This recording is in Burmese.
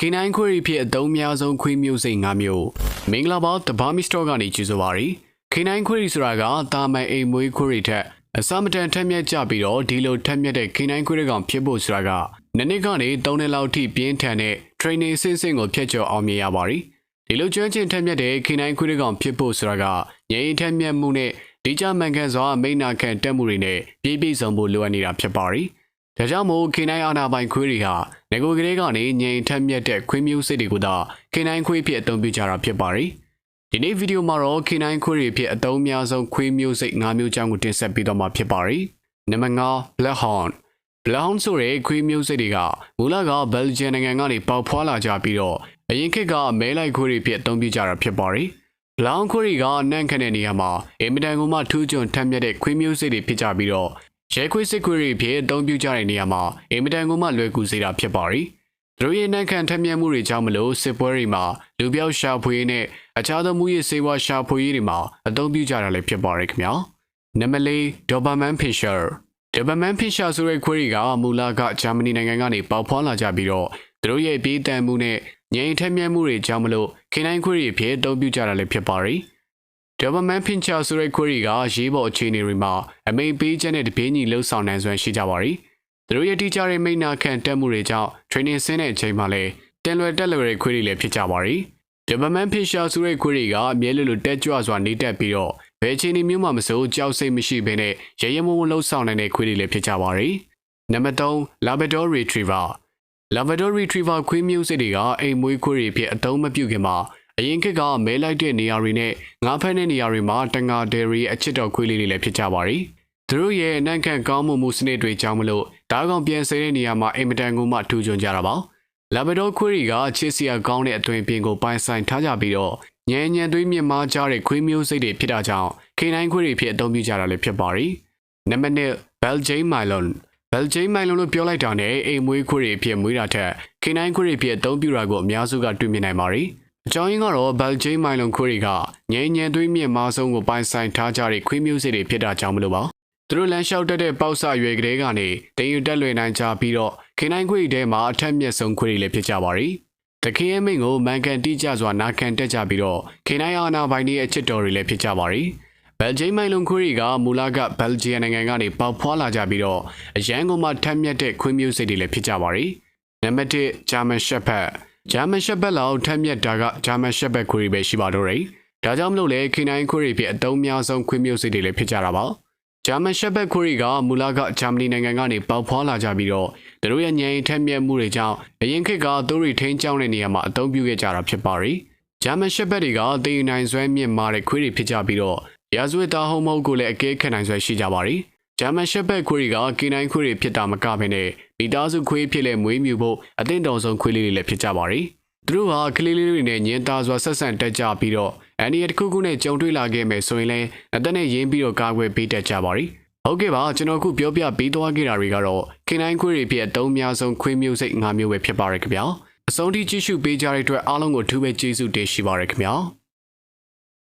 K9 query ဖြစ်အသုံးများဆုံးခွေးမျိုးစိတ်၅မျိုးမင်္ဂလာပါတဘာမီစတော့ကနေကြည့်ဆိုပါရစေ K9 query ဆိုတာကတာမန်အိမ်မွေး query ထက်အစမတန်ထက်မြက်ကြပြီးတော့ဒီလိုထက်မြက်တဲ့ K9 query ကောင်ဖြစ်ဖို့ဆိုတာကနှစ်နှစ်ကနေ၃နှစ်လောက်ထိပြင်းထန်တဲ့ training ဆင့်ဆင့်ကိုဖျက်ကျော်အောင်မြင်ရပါတယ်ဒီလိုကျွမ်းကျင်ထက်မြက်တဲ့ K9 query ကောင်ဖြစ်ဖို့ဆိုတာကငြိမ်ထက်မြက်မှုနဲ့ဒီကြမှန်ကန်စွာမိန်နာခံတက်မှုတွေနဲ့ပြည့်ပြည့်စုံဖို့လိုအပ်နေတာဖြစ်ပါတယ် ဒါကြောင့်မို့ K9 အာနာပိုင်ခွေးတွေဟာငကိုကလေးကနေငြိမ်ထက်မြက်တဲ့ခွေးမျိုးစစ်တွေကိုသာ K9 ခွေးဖြစ်အသုံးပြုကြတာဖြစ်ပါတယ်။ဒီနေ့ဗီဒီယိုမှာတော့ K9 ခွေးတွေဖြစ်အသုံးများဆုံးခွေးမျိုးစိတ်၅မျိုးကြောင်းကိုတင်ဆက်ပေးတော့မှာဖြစ်ပါတယ်။နံပါတ်5 Blackhound Blackhound ဆိုတဲ့ခွေးမျိုးစိတ်တွေကမူလကဘယ်လ်ဂျီယံနိုင်ငံကနေပေါက်ဖွာလာကြပြီးတော့အရင်ခေတ်ကမဲလိုက်ခွေးတွေဖြစ်အသုံးပြုကြတာဖြစ်ပါတယ်။ Brown ခွေးတွေကနန့်ခတ်တဲ့နေရာမှာအင်မတန်ကိုမှထူးချွန်ထက်မြက်တဲ့ခွေးမျိုးစိတ်တွေဖြစ်ကြပြီးတော့ ရဲခွေးစစ်ခွေးတွေဖြစ်အသုံးပြုကြတဲ့နေရာမှာအင်မတန်ကိုမှလွယ်ကူစေတာဖြစ်ပါတယ်။သူတို့ရဲ့နန့်ခတ်ထက်မြက်မှုတွေကြောင့်မလို့စစ်ပွဲတွေမှာလူပြောက်ရှာဖွေနဲ့အခြားသောမှုရေးစေဝါရှာဖွေရေးတွေမှာအသုံးပြုကြတာလည်းဖြစ်ပါတယ်ခင်ဗျာ။နံပါတ်၄ Doberman Pinscher Doberman Pinscher ဆိုတဲ့ခွေးတွေကမူလကဂျာမနီနိုင်ငံကနေပေါက်ဖွာလာကြပြီးတော့သူတို့ရဲ့ပြေးတန်မှုနဲ့ငြိမ်ထက်မြက်မှုတွေကြောင့်မလို့ခင်တိုင်းခွေးတွေဖြစ်အသုံးပြုကြတာလည်းဖြစ်ပါတ ယ်။ Doberman Pinscher ဆိုတဲ့ခွေးတွေကရေးပေါ်အခြေအနေတွေမှာအမိန်ပေးချက်နဲ့တပြေးညီလှုပ်ဆောင်နိုင်စွမ်းရှိကြပါတယ်။သူတို့ရဲ့တီချတဲ့မိန့်နာခံတက်မှုတွေကြောင့် training ဆင်းတဲ့အချိန်မှာလည်းတင်လွယ်တက်လွယ်တဲ့ခွေးတွေလည်းဖြစ်ကြပါတယ်။ Doberman Pinscher ဆိုတဲ့ခွေးတွေကအမြဲလိုလိုတက်ကြွစွာနေတက်ပြီးတော့ဘယ်အခြေအနေမျိုးမှမစိုးကြောက်စိတ်မရှိဘဲနဲ့ရရမုံလှုပ်ဆောင်နိုင်တဲ့ခွေးတွေလည်းဖြစ်ကြပါတယ်။နံပါတ်3 Labrador Retriever Labrador Retriever ခွေးမျိုးစစ်တွေကအိမ်မွေးခွေးတွေဖြစ်အသုံးမပြုခင်မှာ အရင်ခေတ်ကမဲလိုက်တဲ့နေရာတွေနဲ့ငါးဖက်တဲ့နေရာတွေမှာတငါဒယ်ရီအချစ်တော်ခွေးလေးတွေလည်းဖြစ်ကြပါတယ်။သူတို့ရဲ့အနံ့ခန့်ကောင်းမှုမှုစနစ်တွေကြောင့်မလို့ဒါကောင်ပြန်ဆဲတဲ့နေရာမှာအိမ်မတန်ကိုမှထူချွန်ကြတာပါ။ Labrador ခွေးတွေကချစ်စရာကောင်းတဲ့အသွင်ပြင်ကိုပိုင်ဆိုင်ထားကြပြီးတော့ညံညံသွေးမြင့်မားကြတဲ့ခွေးမျိုးစိတ်တွေဖြစ်တာကြောင့်ခေနိုင်ခွေးတွေဖြစ်အသုံးပြုကြတာလည်းဖြစ်ပါတယ်။နံပါတ်1 Belgian Mylon ဘယ်ဂျိမ်းမိုင်လုံးလို့ပြောလိုက်တာနဲ့အိမ်မွေးခွေတွေဖြစ်မွေးတာထက်ခိနိုင်ခွေတွေဖြစ်အသုံးပြုတာကိုအများစုကတွေ့မြင်နိုင်ပါတယ်။ အကြောင်းရင်းကတော့ဘယ်ဂျိမ်းမိုင်လုံးခွေတွေကငြိမ်းညံသွေးမြင့်မားဆုံးကိုပိုင်ဆိုင်ထားကြတဲ့ခွေးမျိုးစစ်တွေဖြစ်တာကြောင့်မလို့ပါ။သူတို့လမ်းလျှောက်တက်တဲ့ပေါက်ဆရွယ်ကလေးကနေတင်ယူတက်လွယ်နိုင်ကြပြီးတော့ခိနိုင်ခွေတွေမှာအထက်မြက်ဆုံးခွေတွေလည်းဖြစ်ကြပါတယ်။တခင်ရဲ့မိန်ကိုမန်ကန်တိကျစွာနာခံတက်ကြပြီးတော့ခိနိုင်အာနာပိုင်ရဲ့အချစ်တော်တွေလည်းဖြစ်ကြပါတယ်။ဘယ်ဂျိမ်းမိုင်လုံခွေးတွေကမူလကဘယ်လ်ဂျီယံနိုင်ငံကနေပေါက်ဖွာလာကြပြီးတော့အရန်ကုန်မှထက်မြက်တဲ့ခွေးမျိုးစိတ်တွေလည်းဖြစ်ကြပါတယ်။နံပါတ်1ဂျာမန်ရှက်ဖက် ဂျာမန်ရှက်ဖက်လောက်ထက်မြက်တာကဂျာမန်ရှက်ဖက်ခွေးတွေပဲရှိပါတော့တယ်။ဒါကြောင့်မလို့လေခိနိုင်ခွေးတွေဖြစ်အတုံးများဆုံးခွေးမျိုးစိတ်တွေလည်းဖြစ်ကြတာပါ။ဂျာမန်ရှက်ဖက်ခွေးတွေကမူလကဂျာမနီနိုင်ငံကနေပေါက်ဖွာလာကြပြီးတော့သူတို့ရဲ့ညင်ထက်မြက်မှုတွေကြောင့်အရင်ခေတ်ကသူတို့တွေထိန်းကျောင်းတဲ့နေရာမှာအသုံးပြုခဲ့ကြတာဖြစ်ပါတယ်။ဂျာမန်ရှက်ဖက်တွေကတေယူနိုင်စွမ်းမြင့်မာတဲ့ခွေးတွေဖြစ်ကြပြီးတော့ရာဇဝတ်သားဟုံမဟုတ်ကိုလည်းအကဲခတ်နိုင်စွာရှိကြပါတယ်။ဂျာမန်ရှက်ဘက်ခွေတွေကကင်းတိုင်းခွေတွေဖြစ်တာမကဘဲနဲ့ မိသားစုခွေးဖြစ်လဲမွေးမြူဖို့အသင့်တော်ဆုံးခွေးလေးတွေလည်းဖြစ်ကြပါတယ်။သူတို့ဟာကလေးလေးတွေနဲ့ညင်သားစွာဆက်ဆံတက်ကြပြီးတော့အန်ဒီရတစ်ခုခုနဲ့ကြုံတွေ့လာခဲ့မယ်ဆိုရင်လည်းအသက်နဲ့ရင်းပြီးတော့ကာကွယ်ပေးတတ်ကြပါတယ်။ဟုတ်ကဲ့ပါကျွန်တော်ခုပြောပြပေးသွားခဲ့တာတွေကတော့ကင်းတိုင်းခွေတွေဖြစ်အသုံးများဆုံးခွေးမျိုးစိတ်၅မျိုးပဲဖြစ်ပါရခင်ဗျာ။အဆုံးထိကြည့်ရှုပေးကြတဲ့အတွက်အားလုံးကိုအထူးပဲကျေးဇူးတင်ရှိပါရခင်ဗျာ။